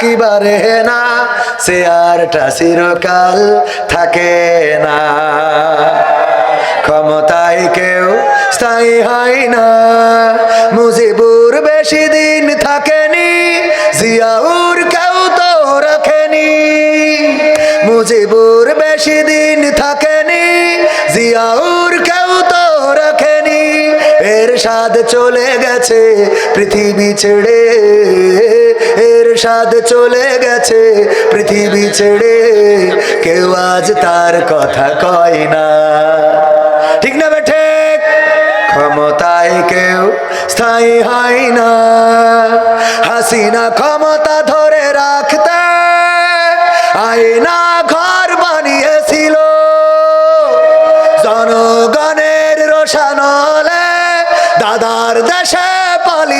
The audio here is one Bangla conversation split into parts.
একিবারে না, সে আরটা চিরকাল থাকে না। ক্ষমতায় কেউ স্থায়ী হয় না, মুজিবুর বেশি দিন থাকেনি, জিয়াউর কেউ তো রাখেনি। মুজিবুর বেশি দিন থাকেনি, জিয়াউর কেউ তো রাখেনি। এর স্বাদ চলে গেছে পৃথিবী ছেড়ে। স্বাদ চলে গেছে পৃথিবী ছেড়ে। কেউ আজ তার কথা কয় না। ঠিক না বেঠে ক্ষমতায় কেউ স্থায়ী হয় না। হাসিনা ক্ষমতা ধরে রাখতে আয়না ঘর বানিয়েছিল। জনগণের রোশানলে দাদার দেশে গেল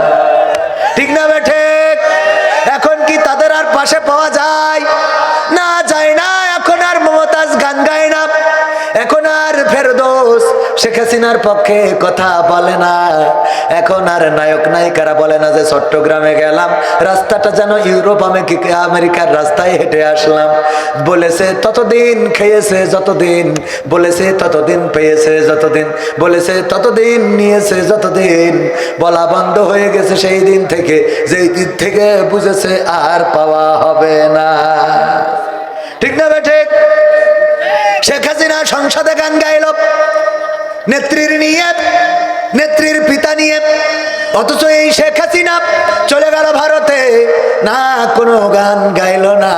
পাশে পাওয়া যায়। শেখ হাসিনার পক্ষে কথা বলে না। এখন আর নায়ক নায়িকারা বলে না যে চট্টগ্রামে গেলাম, রাস্তাটা যেন ইউরোপ, আমেরিকা, আমেরিকার রাস্তায় হেঁটে আসলাম। বলেছে, ততদিন খেয়েছে, যতদিন। বলেছে, ততদিন পেয়েছে, যতদিন। বলেছে, ততদিন নিয়েছে, যতদিন। বলা বন্ধ হয়ে গেছে সেই দিন থেকে, যেই দিন থেকে বুঝেছে আর পাওয়া হবে না। ঠিক না ঠিক? শেখ হাসিনা সংসদে গান গাইল। নেত্রীর নিয়ে, নেত্রীর পিতা নিয়ে। অথচ এই শেখ হাসিনা চলে গেল ভারতে। না, কোনো গান গাইল না,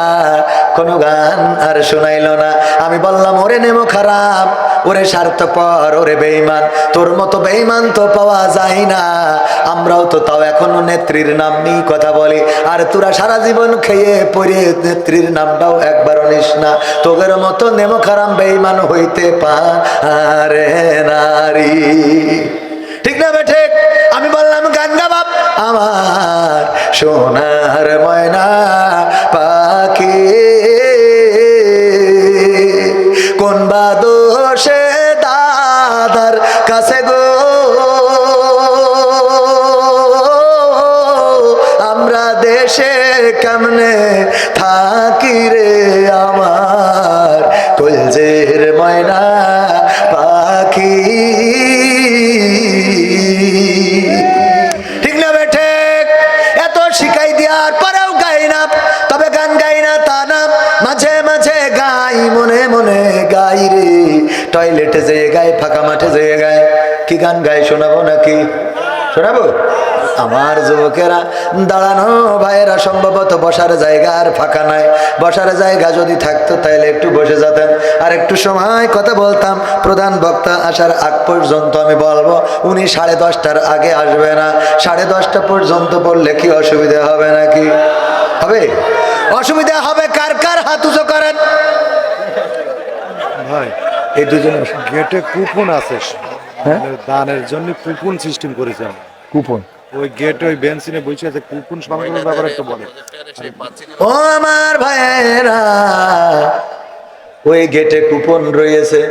কোনো গান আর শোনাইল না। আমি বললাম, ওরে নেমো খারাপ ওরে স্বার্থপর, ওরে বেইমান তোর মতো বেইমান তো পাওয়া যায় না। আমরাও তো তাও এখনও নেত্রীর নাম নিয়ে কথা বলি। আর তোরা সারা জীবন খেয়ে পড়ে নেত্রীর নামটাও একবারও নিস না। তোদের মতো নেমো খারাপ বেইমান হইতে পারে নারী। ঠিক না বেঠে আমি বললাম গান গাবাব আমার সোনার ময়না। কলজের ময়না পাখি। ঠিক না বেঠে এত শিখাই দেওয়ার পরেও গাই না, তবে গান গাই না তা না। মাঝে মাঝে গাই, মনে মনে গাই রে। টয়লেটে যেয়ে গাই ফাঁকা মাঠে যেয়ে গায়। কি গান গাই শোনাবো নাকি? শোনাবো? আমার যুবকেরা দাঁড়ানো ভাইয়েরা সম্ভবত বসার জায়গা আর ফাঁকা নাই। বসার জায়গা যদি থাকতো তাহলে একটু বসে যেতেন। আর একটু সময় কথা বলতাম। প্রধান বক্তা আসার আগ পর্যন্ত আমি বলব উনি সাড়ে দশটার আগে আসবে না। সাড়ে দশটা পর্যন্ত বললে কি অসুবিধা হবে নাকি? হবে? অসুবিধা হবে কার কার হাত উঁচু করেন? ভাই এই দুজনে গেটে কুপন আছে। হ্যাঁ? দানের জন্য কুপন সিস্টেম করেছে। কুপন? ওই গেট ওই বেঞ্চিনে বসে আছে কুপন সংগ্রহের ব্যাপারে একটু বলে ও আমার ভাইয়েরা, ওই গেটে কুপন রয়েছে।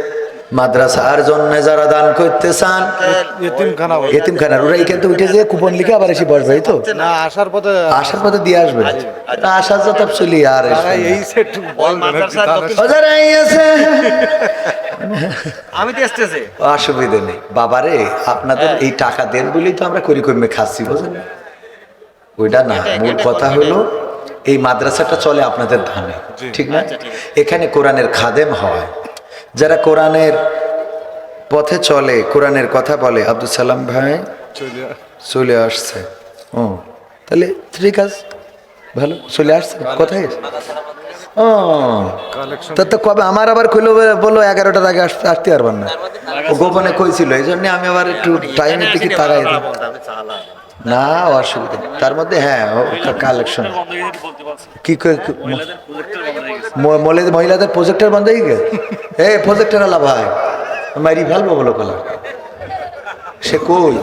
মাদ্রাসার জন্য যারা দান করতে চান। এতিমখানার ওরা এখান থেকে উঠে যেয়ে কুপন লিখে আবার এসে বসবে তো? না আসার পথে আসার পথে দিয়ে আসবে। না আসার যত চলি আর আমি তো এসতেছি অসুবিধে নেই। বাবারে আপনাদের এই টাকা দেন বলেই তো আমরা করি কমে খাচ্ছি বুঝলেন? ওইটা না মূল কথা হলো এই মাদ্রাসাটা চলে আপনাদের ধানে ঠিক না? এখানে কোরআনের খাদেম হয়। যারা কোরআনের পথে চলে কোরআনের কথা বলে আব্দুল সালাম ভাই চলে আসছে। ও তাহলে ঠিক আছে ভালো চলে আসছে। কোথায়? ও তা তো কবে আমার আবার খুলো বলল এগারোটার আগে আসতে আসতে পারবেন না। ও গোপনে কইছিল এই জন্য আমি আবার একটু টাইমের দিকে তাকাই। না। অসুবিধা। তার মধ্যে হ্যাঁ কালেকশন। কি মহিলাদের প্রজেক্টর বন্ধ হয়ে গে। এ প্রজেক্টর আলা ভাই মারি ফেলব বলো কলা। সে কই?